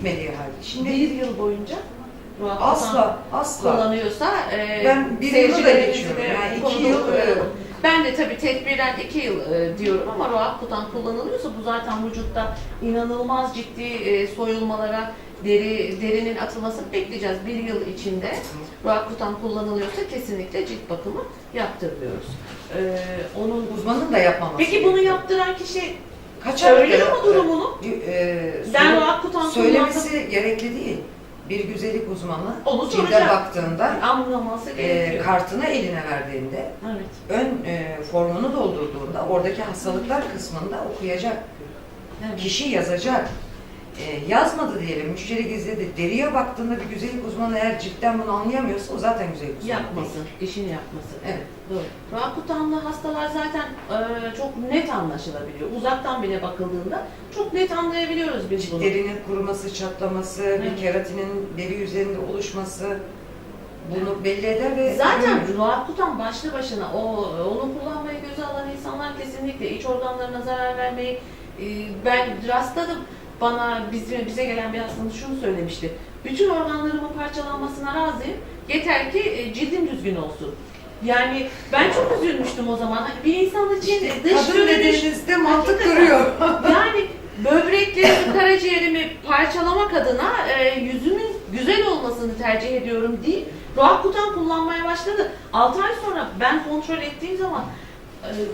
gitmediği halde. Şimdi Bir yıl boyunca asla asla kullanıyorsa e, Ben bir yılı da geçiyorum. Yani iki yıl, e, Ben de tabii tedbiren iki yıl e, diyorum ama Roakutan kullanılıyorsa bu zaten vücutta inanılmaz ciddi e, soyulmalara, deri derinin atılmasını bekleyeceğiz. Bir yıl içinde Roakutan kullanılıyorsa kesinlikle cilt bakımı yaptırmıyoruz. E, onun uzmanın da yapmaması. Peki bunu yaptıran kişi Kaç söylüyor mu durumunu? E, Roakutan kullandım. söylemesi gerekli değil. Bir güzellik uzmanı Onu cilde soracak. baktığında Anlaması e, gerekiyor. kartını eline verdiğinde evet. ön e, formunu doldurduğunda oradaki hastalıklar kısmında okuyacak. evet. Kişi yazacak. E, yazmadı diyelim, müşteri gizledi. Deriye baktığında bir güzellik uzmanı eğer ciltten bunu anlayamıyorsa o zaten güzellik uzmanı. Yapmasın, işini yapmasın. Evet. Doğru. Rakutanlı hastalar zaten e, çok net anlaşılabiliyor. Uzaktan bile bakıldığında çok net anlayabiliyoruz biz bunu. Derinin kuruması, çatlaması, bir keratinin deri üzerinde oluşması bunu belli eder ve Zaten Rakutan başlı başına o onu kullanmayı göze alan insanlar kesinlikle iç organlarına zarar vermeyi e, ben rastladım. Bana bize, bize gelen bir hastamız şunu söylemişti. Bütün organlarımın parçalanmasına razıyım. Yeter ki e, cildim düzgün olsun. Yani ben çok üzülmüştüm o zaman. Hani bir insan için dış kadın dediğinizde mantık duruyor. yani böbreklerimi, karaciğerimi parçalamak adına e, yüzümün güzel olmasını tercih ediyorum değil. Roakutan kullanmaya başladı. 6 ay sonra ben kontrol ettiğim zaman e,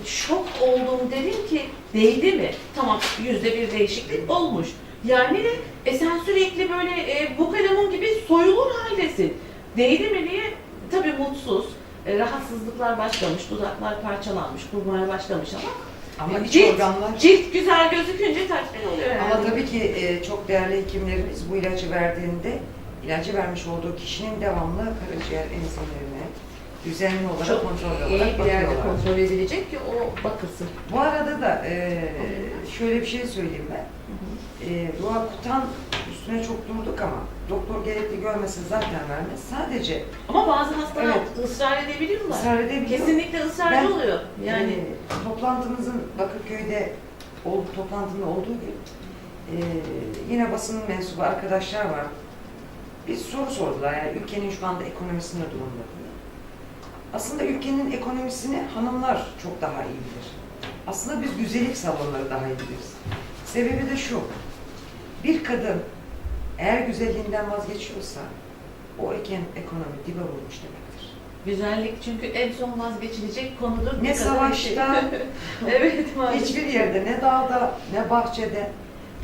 şok oldum dedim ki değdi mi? Tamam yüzde bir değişiklik olmuş. Yani de e sen sürekli böyle e, bu kalemun gibi soyulur haldesin. Değdi mi diye tabii mutsuz. E, rahatsızlıklar başlamış, dudaklar parçalanmış, kurmaya başlamış ama Ama iç Cilt- organlar Cilt güzel gözükünce tatmin oluyor yani. Ama tabii ki e, çok değerli hekimlerimiz bu ilacı verdiğinde ilacı vermiş olduğu kişinin devamlı karaciğer enzimlerine düzenli olarak çok kontrol iyi olarak bir yerde bakıyorlar. kontrol edilecek ki o bakılsın. Bu arada da e, şöyle bir şey söyleyeyim ben. E, Roakutan üstüne çok durduk ama doktor gerekli görmesi zaten vermez. Sadece Ama bazı hastalar Evet. ısrar edebiliyorlar. ısrar edebiliyor. Kesinlikle ısrarcı Ben- oluyor. Yani Yani toplantımızın Bakırköy'de ol, toplantının olduğu gün e, yine basın mensubu arkadaşlar var. Bir soru sordular yani ülkenin şu anda ekonomisinde durumda. Aslında ülkenin ekonomisini hanımlar çok daha iyi bilir. Aslında biz güzellik salonları daha iyi biliriz. Sebebi de şu. Bir kadın eğer güzelliğinden vazgeçiyorsa o eken ekonomi dibe vurmuş demektir. güzellik çünkü en son vazgeçilecek konudur. Ne savaşta, evet maalesef. Hiçbir yerde ne dağda ne bahçede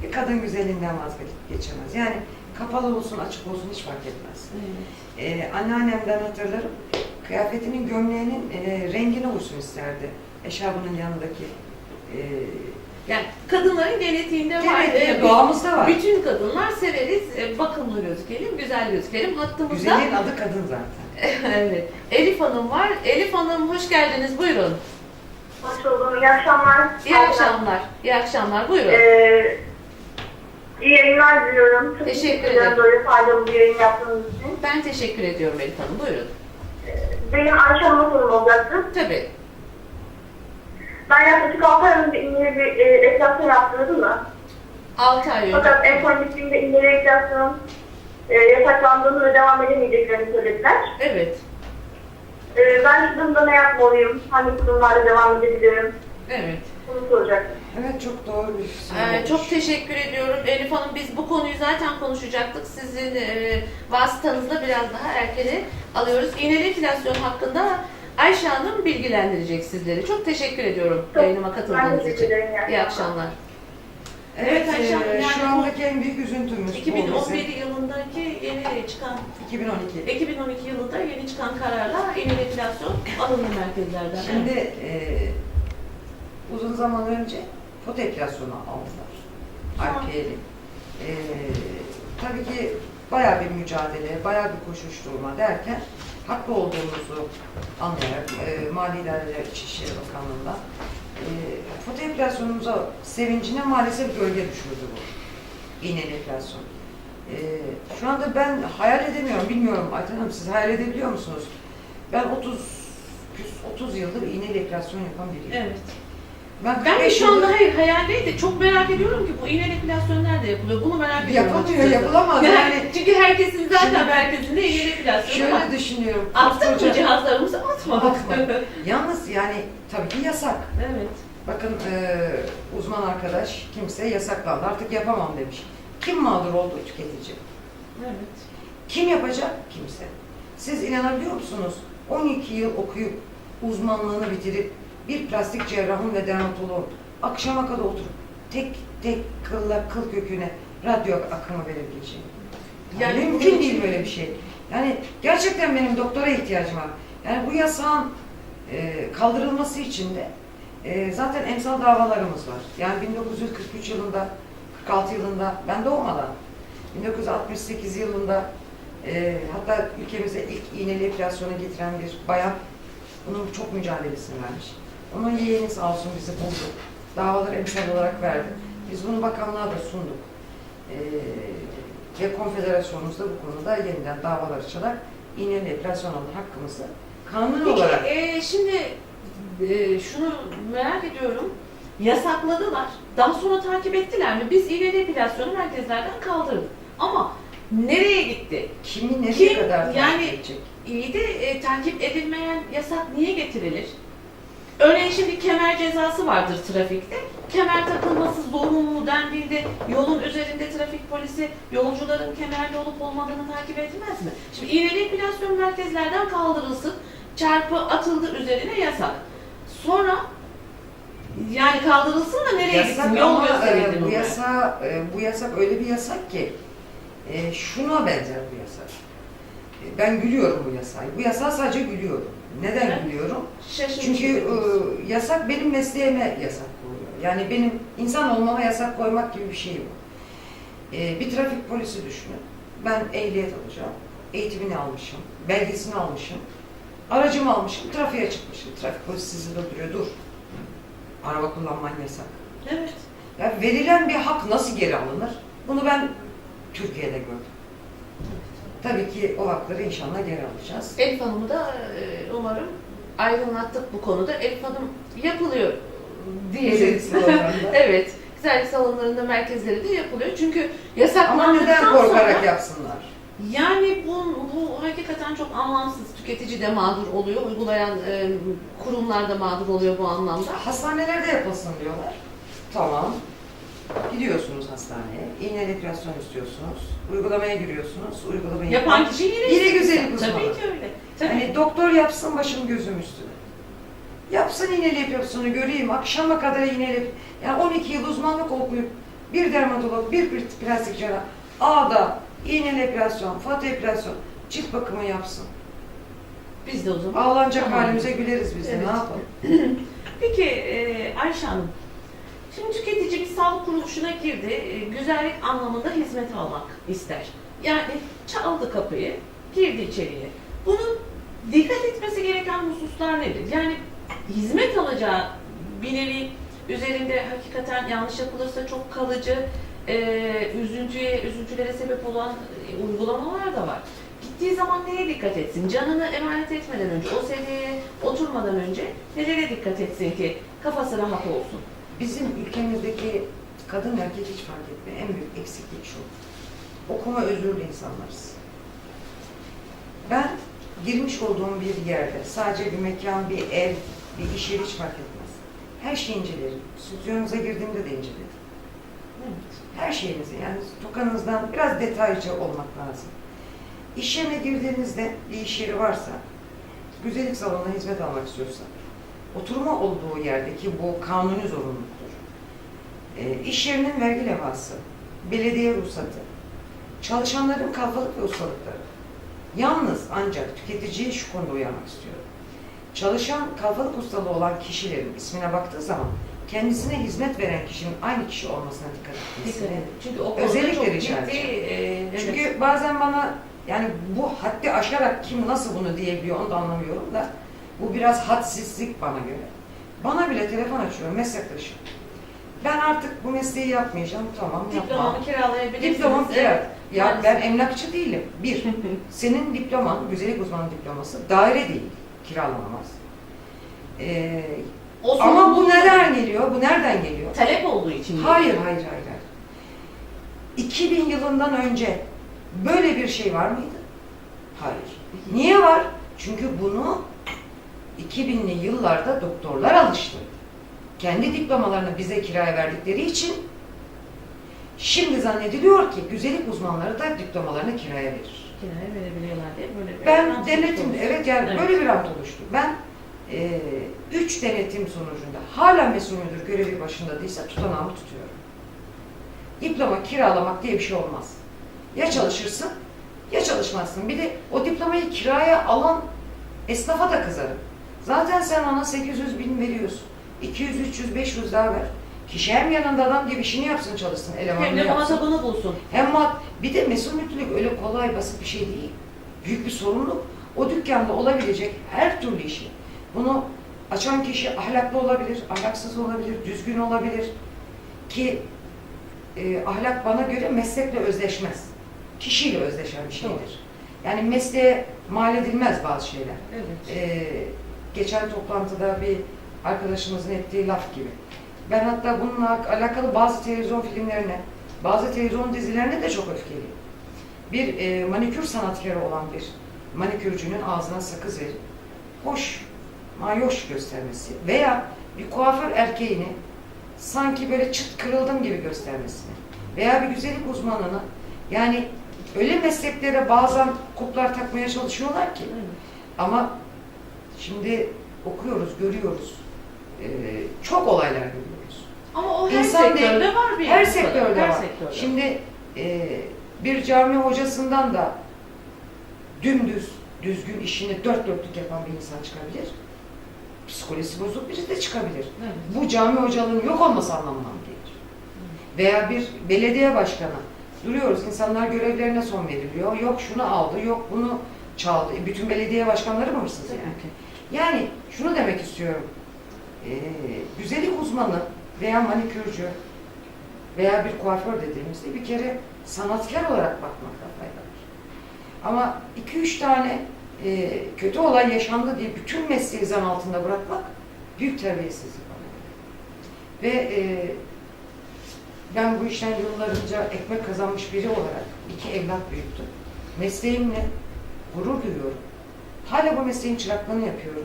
bir kadın güzelliğinden vazgeçemez. Yani kapalı olsun açık olsun hiç fark etmez. Evet. Ee, anneannemden hatırlarım kıyafetinin gömleğinin e, rengine uysun isterdi. Eşarbının yanındaki e, Yani kadınların genetiğinde var. genetiği, Ee, doğamızda var. Bütün kadınlar severiz. e, Bakımlı gözükelim, güzel gözükelim. Hattımızda Güzelliğin adı kadın zaten. evet. Elif Hanım var. Elif Hanım hoş geldiniz. Buyurun. Hoş buldum. İyi akşamlar. İyi akşamlar. İyi akşamlar. Buyurun. Ee, iyi yayınlar diliyorum. Çok Teşekkür ederim ederim. Böyle faydalı bir yayın yaptığınız için. Ben teşekkür ediyorum Elif Hanım. Buyurun. Benim Ayşe Hanım'a sorum olacaktı. Tabii. Ben yaklaşık 6 ay önce iğneli bir e, eklasyon yaptırdım da. 6 ay önce. Fakat en son gittiğimde iğneli eklasyon e, yasaklandığını ve devam edemeyeceklerini söylediler. Evet. E, ben şu durumda ne yapmalıyım? Hangi kurumlarda devam edebilirim? Evet. Bunu soracaktım. Evet çok doğru bir soru Ee, çok teşekkür ediyorum Elif Hanım. Biz bu konuyu zaten konuşacaktık. Sizin e, vasıtanızla biraz daha erkene alıyoruz. İğneli enflasyon hakkında Ayşe Hanım bilgilendirecek sizleri. Çok teşekkür ediyorum Çok- yayınıma Ben katıldığınız teşekkür için. ederim. İyi akşamlar. Evet, Evet, Ayşe Hanım, e, yani şu bu- andaki en büyük üzüntümüz bu 2011 bizim. yılındaki yeni çıkan 2012. 2012 yılında yeni çıkan kararla iğneli enflasyon alındı merkezlerden. Şimdi e, uzun zaman önce pot enflasyonu aldılar. Tamam. IPL'i. E, tabii ki bayağı bir mücadele, bayağı bir koşuşturma derken haklı olduğumuzu anlayarak e, Mali İdareler İçişleri Bakanlığı'ndan e, pot enflasyonumuza sevincine maalesef gölge düşürdü bu iğneli enflasyon. E, şu anda ben hayal edemiyorum, bilmiyorum Ayten Hanım siz hayal edebiliyor musunuz? Ben 30 küs- 30 yıldır iğneli enflasyon yapan biriyim. Evet. Ben, Ben de 45 şu anda hayır hayaldeydi. Çok merak ediyorum ki bu iğne epilasyon nerede yapılıyor? Bunu merak ediyorum. Yapamıyor, açıkçası. yapılamaz Yani, yani. çünkü herkesin zaten Şimdi- merkezinde iğne epilasyonu var. Şöyle düşünüyorum. Attık mı cihazlarımızı atmadık. Atmadık. Yalnız yani tabii ki yasak. evet. Bakın e, uzman arkadaş kimse yasaklandı. Artık yapamam demiş. Kim mağdur oldu? Tüketici. Evet. Kim yapacak? Kimse. Siz inanabiliyor musunuz? 12 yıl okuyup uzmanlığını bitirip bir plastik cerrahın ve dermatoloğun akşama kadar oturup tek tek kılla kıl köküne radyo akımı verebileceğim. Yani Yani mümkün değil için- böyle bir şey. Yani gerçekten benim doktora ihtiyacım var. Yani bu yasağın e, kaldırılması için de e, zaten emsal davalarımız var. Yani 1943 yılında, 46 yılında ben doğmadan, 1968 yılında e, hatta ülkemize ilk iğneli epilasyona getiren bir bayan bunun çok mücadelesini vermiş. Onun yeğeni sağ olsun bizi buldu. Davaları emsal olarak verdi. Biz bunu bakanlığa da sunduk. E, ve konfederasyonumuz da bu konuda yeniden davalar açarak iğneli epilasyon alma hakkımızı kanun olarak e, şimdi e, şunu merak ediyorum. Yasakladılar. Daha sonra takip ettiler mi? Biz iğneli epilasyonu merkezlerden kaldırdık. Ama nereye gitti? kimi nereye Kim, kadar takip yani- edecek? İyi de e, takip edilmeyen yasak niye getirilir? Örneğin şimdi kemer cezası vardır trafikte. Kemer takılması zorunlu dendiğinde yolun üzerinde trafik polisi yolcuların kemerli olup olmadığını takip etmez mi? Şimdi iğneli epilasyon merkezlerden kaldırılsın. Çarpı atıldı üzerine yasak. Sonra yani kaldırılsın da nereye Yasak gitsin? Yol ama e, gösterildi bu bunlar. yasa e, bu yasak öyle bir yasak ki e, şuna benzer bu yasak. Ben gülüyorum bu yasağa. Bu yasağa sadece gülüyorum. Neden Evet. gülüyorum? Şaşırmış Çünkü e, yasak benim mesleğime yasak koyuyor. Yani benim insan olmama yasak koymak gibi bir şey bu. E, bir trafik polisi düşünün. Ben ehliyet alacağım. Eğitimini almışım. Belgesini almışım. Aracımı almışım. Trafiğe çıkmışım. Trafik polisi sizi durduruyor. Dur. Araba kullanman yasak. Evet. Ya verilen bir hak nasıl geri alınır? Bunu ben Türkiye'de gördüm. Tabii ki o hakları inşallah geri alacağız. Elif Hanım'ı da e, umarım aydınlattık bu konuda. Elif Hanım yapılıyor diyelim. evet. Güzellik salonlarında merkezleri de yapılıyor. Çünkü Ama yasaklandıktan neden korkarak sonra yapsınlar? yani bu, bu hakikaten çok anlamsız. Tüketici de mağdur oluyor. Uygulayan e, kurumlar da mağdur oluyor bu anlamda. Hastanelerde yapılsın diyorlar. Tamam. Gidiyorsunuz hastaneye. İğne epilasyon istiyorsunuz. Uygulamaya giriyorsunuz. Uygulamayı Yapan kişi yine Yine güzellik uzmanı. Tabii ki öyle. Tabii. Yani doktor yapsın başım gözüm üstüne. Yapsın iğneli epilasyonu göreyim. Akşama kadar iğneli Yani 12 yıl uzmanlık okuyup bir dermatolog, bir plastik cerrah A'da iğneli epilasyon, fatih epilasyon, cilt bakımı yapsın. Biz de o zaman. Ağlanacak Tamam. halimize güleriz biz de. Evet. Ne yapalım? Peki e, Ayşe Hanım, şimdi tüketici bir sağlık kuruluşuna girdi, e, güzellik anlamında hizmet almak ister. Yani çaldı kapıyı, girdi içeriye. Bunun dikkat etmesi gereken hususlar nedir? Yani hizmet alacağı bir nevi üzerinde hakikaten yanlış yapılırsa çok kalıcı, e, üzüntüye, üzüntülere sebep olan e, uygulamalar da var. Gittiği zaman neye dikkat etsin? Canını emanet etmeden önce, o seviyeye oturmadan önce nelere dikkat etsin ki kafası rahat olsun? Bizim ülkemizdeki kadın erkek hiç fark etmiyor. En büyük eksiklik şu. Okuma özürlü insanlarız. Ben girmiş olduğum bir yerde, sadece bir mekan, bir ev, bir iş yeri hiç fark etmez. Her şeyi incelerim. Stüdyonuza girdiğimde de incelerim. Her şeyinizi yani tokanızdan biraz detaycı olmak lazım. İş yerine girdiğinizde bir iş yeri varsa, güzellik salonuna hizmet almak istiyorsa, oturma olduğu yerdeki bu kanuni zorunluluktur. E, iş yerinin vergi levhası, belediye ruhsatı, çalışanların kalfalık ve ustalıkları. Yalnız ancak tüketiciyi şu konuda uyarmak istiyorum. Çalışan kalfalık ustalığı olan kişilerin ismine baktığı zaman kendisine hizmet veren kişinin aynı kişi olmasına dikkat. Çünkü o konuda Özellikle rica e, evet. Çünkü bazen bana yani bu haddi aşarak kim nasıl bunu diyebiliyor onu da anlamıyorum da bu biraz hadsizlik bana göre. Bana bile telefon açıyor meslektaşım. Ben artık bu mesleği yapmayacağım. Tamam yapma. diplomamı kiralayabilirsiniz. Diplomam kira. Ya Maalesef. ben emlakçı değilim. Bir, senin diploman, güzellik uzmanı diploması daire değil, kiralanamaz. Ee, O Ama bu nereden geliyor? Bu nereden geliyor? Talep olduğu için. Hayır, hayır, hayır. hayır. 2000 yılından önce böyle bir şey var mıydı? Hayır. Niye var? Çünkü bunu 2000'li yıllarda doktorlar alıştırdı. Kendi diplomalarını bize kiraya verdikleri için şimdi zannediliyor ki güzellik uzmanları da diplomalarını kiraya verir. Kiraya verebiliyorlar diye böyle bir Ben denetim, oluştu. evet yani Evet. böyle bir rant oluştu. Ben e, üç denetim sonucunda hala mesul müdür görevi başında değilse tutanağımı tutuyorum. Diploma kiralamak diye bir şey olmaz. Ya çalışırsın ya çalışmazsın. Bir de o diplomayı kiraya alan esnafa da kızarım. Zaten sen ona 800 bin veriyorsun. 200, 300, 500 daha ver. Kişi hem yanında adam gibi işini yapsın çalışsın, Hem elemanını de yapsın. muhatabını bulsun. Hem mad bir de mesul müdürlük öyle kolay basit bir şey değil. Büyük bir sorumluluk. O dükkanda olabilecek her türlü işi. Bunu açan kişi ahlaklı olabilir, ahlaksız olabilir, düzgün olabilir. Ki e, ahlak bana göre meslekle özdeşmez. Kişiyle özdeşen bir şeydir. Yani mesleğe mal edilmez bazı şeyler. Evet. Ee, geçen toplantıda bir arkadaşımızın ettiği laf gibi. Ben hatta bununla alakalı bazı televizyon filmlerine, bazı televizyon dizilerine de çok öfkeliyim. Bir e, manikür sanatkarı olan bir manikürcünün ağzına sakız verip hoş, mayoş göstermesi veya bir kuaför erkeğini sanki böyle çıt kırıldım gibi göstermesini veya bir güzellik uzmanını yani öyle mesleklere bazen kuplar takmaya çalışıyorlar ki ama şimdi okuyoruz, görüyoruz. Ee, çok olaylar görüyoruz. Ama o her İnsan sektörde değil, var bir Her sektörde her var. Sektörde. Şimdi e, bir cami hocasından da dümdüz, düzgün işini dört dörtlük yapan bir insan çıkabilir. Psikolojisi bozuk biri de çıkabilir. Evet. Bu cami hocalığının yok olması anlamına mı gelir? Veya bir belediye başkanı. Duruyoruz, insanlar görevlerine son veriliyor. Yok şunu aldı, yok bunu çaldı. E, bütün belediye başkanları mı hırsız yani? Ki. Yani şunu demek istiyorum. Ee, güzellik uzmanı veya manikürcü veya bir kuaför dediğimizde bir kere sanatkar olarak bakmakta fayda. Ama iki üç tane e, kötü olay yaşandı diye bütün mesleği zan altında bırakmak büyük terbiyesizlik göre. Ve e, ben bu işten yıllarınca ekmek kazanmış biri olarak iki evlat büyüttüm. Mesleğimle gurur duyuyorum. Hala bu mesleğin çıraklığını yapıyorum.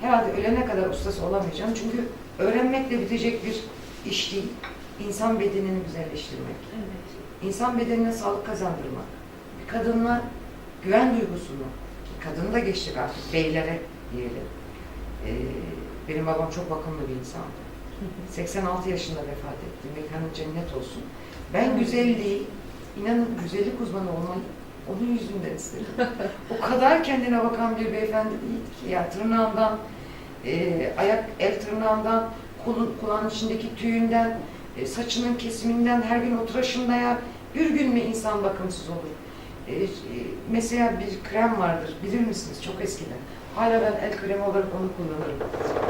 Herhalde ölene kadar ustası olamayacağım. Çünkü öğrenmekle bitecek bir iş değil. İnsan bedenini güzelleştirmek, Evet. insan bedenine sağlık kazandırmak, bir kadınla güven duygusunu, kadını da geçtik artık, beylere diyelim. Ee, benim babam çok bakımlı bir insandı. 86 yaşında vefat etti. Mekanı cennet olsun. Ben güzelliği, inanın güzellik uzmanı olmayı onun yüzünden istedim. o kadar kendine bakan bir beyefendi değildi ki. Ya tırnağından, e, ayak el tırnağından, kolun, kulağın içindeki tüyünden, e, saçının kesiminden, her gün o ya bir gün mü insan bakımsız olur? E, e, mesela bir krem vardır, bilir misiniz? Çok eskiden. Hala ben el kremi olarak onu kullanırım.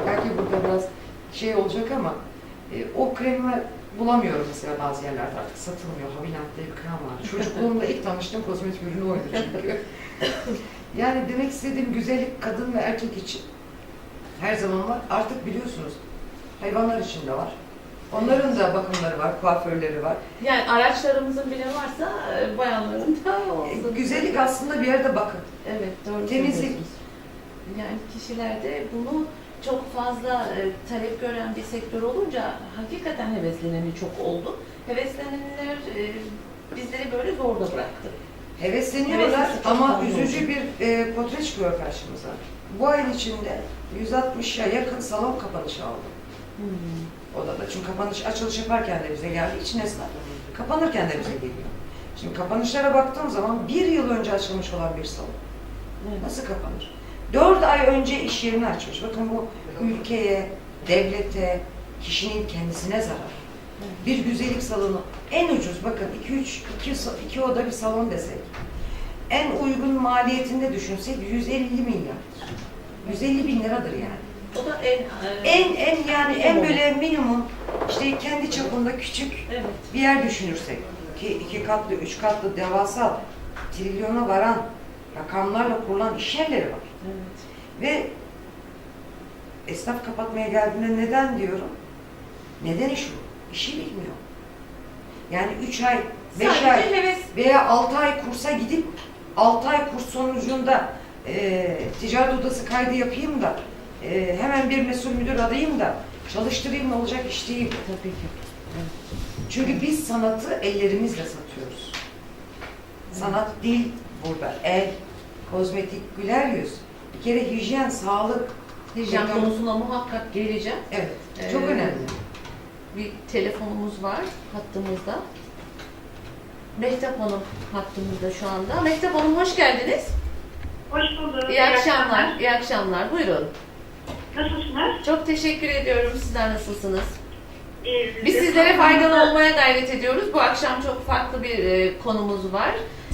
Belki burada biraz şey olacak ama e, o kremi bulamıyorum mesela bazı yerlerde artık satılmıyor. Havinat diye bir krem var. Çocukluğumda ilk tanıştığım kozmetik ürünü oydu çünkü. yani demek istediğim güzellik kadın ve erkek için her zaman var. Artık biliyorsunuz hayvanlar için de var. Onların da bakımları var, kuaförleri var. Yani araçlarımızın bile varsa e, bayanların da E, olsun. güzellik aslında bir yerde bakın. Evet doğru Temizlik. söylüyorsunuz. Yani kişilerde bunu çok fazla e, talep gören bir sektör olunca hakikaten hevesleneni çok oldu. Heveslenenler e, bizleri böyle zorda bıraktı. Hevesleniyorlar çok ama fazla üzücü bir e, portre çıkıyor karşımıza. Bu ayın içinde 160'a yakın salon kapanışı aldım. Hmm. odada. Çünkü kapanış açılış yaparken de bize geldiği için esnaf. Kapanırken de bize geliyor. Şimdi kapanışlara baktığım zaman bir yıl önce açılmış olan bir salon Evet. nasıl kapanır? Dört ay önce iş yerini açmış. Bakın bu ülkeye, devlete, kişinin kendisine zarar. Bir güzellik salonu en ucuz bakın 2 3 2 2 oda bir salon desek. En uygun maliyetinde düşünsek 150 milyar. 150 bin liradır yani. O da en... e, En en yani en böyle minimum işte kendi çapında küçük Evet. bir yer düşünürsek ki iki katlı, üç katlı devasa trilyona varan rakamlarla kurulan iş yerleri var. Evet. Ve esnaf kapatmaya geldiğinde neden diyorum? Nedeni şu, işi bilmiyor. Yani 3 ay, 5 ay heves. veya 6 ay kursa gidip 6 ay kurs sonucunda e, ticaret odası kaydı yapayım da e, hemen bir mesul müdür adayım da çalıştırayım olacak iş değil. Tabii ki. Çünkü biz sanatı ellerimizle satıyoruz. Sanat dil burada. El, kozmetik, güler yüz. Bir kere hijyen, sağlık. Hijyen Reklam- konusuna muhakkak geleceğim. Evet, çok Ee, önemli. Bir telefonumuz var hattımızda. Mehtap Hanım hattımızda şu anda. Mehtap Hanım hoş geldiniz. Hoş bulduk. İyi akşamlar. İyi akşamlar. Buyurun. Nasılsınız? Çok teşekkür ediyorum. Sizler nasılsınız? Biz sizlere faydalı olmaya gayret ediyoruz. Bu akşam çok farklı bir e, konumuz var.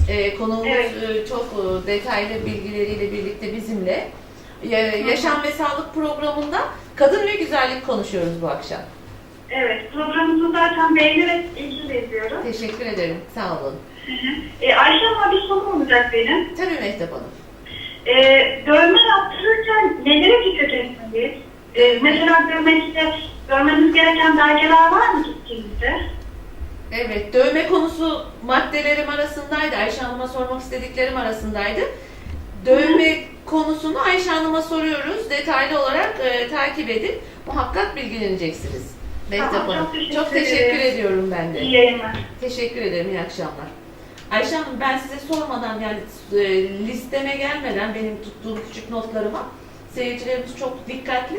E, konuğumuz Evet. e, çok e, detaylı bilgileriyle birlikte bizimle. Ya- yaşam ve sağlık programında kadın ve güzellik konuşuyoruz bu akşam. Evet, programınızı zaten beğenerek ilgili izliyorum. Teşekkür ederim. Sağ olun. Ee, Ayşe Hanım'a bir sorum olacak benim. Tabii Mehtap Hanım. Ee, dövme yaptırırken nelere dikkat etmeliyiz? Ee, mesela dövmenizde görmeniz gereken belgeler var mı gittiğinizde? Evet, dövme konusu maddelerim arasındaydı. Ayşe Hanım'a sormak istediklerim arasındaydı. Dövme konusunu Ayşe Hanım'a soruyoruz. Detaylı olarak e, takip edin. Muhakkak bilgileneceksiniz. Mehtap Tamam, Hanım. çok teşekkür Çok teşekkür ederim. ediyorum ben de. İyi yayınlar. Teşekkür ederim. İyi akşamlar. Ayşe Hanım ben size sormadan yani e, listeme gelmeden benim tuttuğum küçük notlarıma seyircilerimiz çok dikkatli.